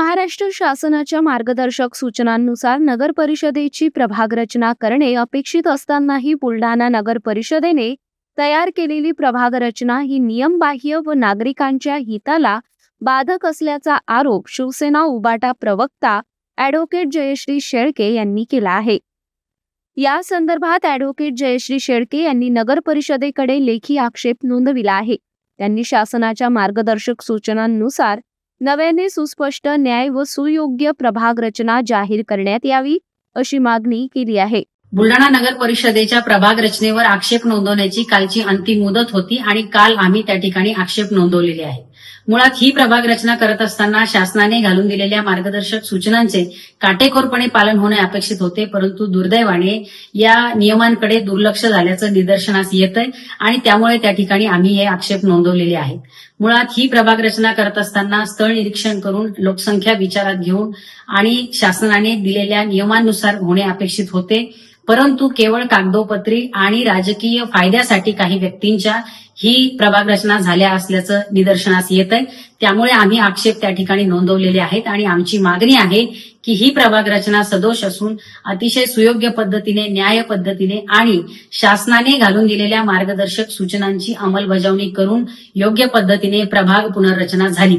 महाराष्ट्र शासनाच्या मार्गदर्शक सूचनांनुसार नगर परिषदेची प्रभाग रचना करणे अपेक्षित असतानाही बुलढाणा नगर परिषदेने तयार केलेली प्रभाग रचना ही नियमबाह्य व नागरिकांच्या हिताला बाधक असल्याचा आरोप शिवसेना उबाटा प्रवक्ता ॲडव्होकेट जयश्री शेळके यांनी केला आहे. या संदर्भात ॲडव्होकेट जयश्री शेळके यांनी नगर परिषदेकडे लेखी आक्षेप नोंदविला आहे. त्यांनी शासनाच्या मार्गदर्शक सूचनांनुसार नव्याने सुस्पष्ट न्याय व सुयोग्य प्रभाग रचना जाहीर करण्यात यावी अशी मागणी केली आहे. बुलढाणा नगर परिषदेच्या प्रभाग रचनेवर आक्षेप नोंदवण्याची कालची अंतिम मुदत होती आणि काल आम्ही त्या ठिकाणी आक्षेप नोंदवलेले आहे मुळात ही प्रभाग रचना करत असताना शासनाने घालून दिलेल्या मार्गदर्शक सूचनांचे काटेकोरपणे पालन होणे अपेक्षित होते परंतु दुर्दैवाने या नियमांकडे दुर्लक्ष झाल्याचं निदर्शनास येत आहे आणि त्यामुळे त्या ठिकाणी आम्ही हे आक्षेप नोंदवलेले आहेत. मुळात ही प्रभाग रचना करत असताना स्थळ निरीक्षण करून लोकसंख्या विचारात घेऊन आणि शासनाने दिलेल्या नियमांनुसार होणे अपेक्षित होते परंतु केवळ कागदोपत्री आणि राजकीय फायद्यासाठी काही व्यक्तींच्या ही प्रभाग रचना झाल्या असल्याचं निदर्शनास येत आहे त्यामुळे आम्ही आक्षेप त्या ठिकाणी नोंदवलेले आहेत आणि आमची मागणी आहे की ही प्रभाग रचना सदोष असून अतिशय सुयोग्य पद्धतीने न्याय पद्धतीने आणि शासनाने घालून दिलेल्या मार्गदर्शक सूचनांची अंमलबजावणी करून योग्य पद्धतीने प्रभाग पुनर्रचना झाली.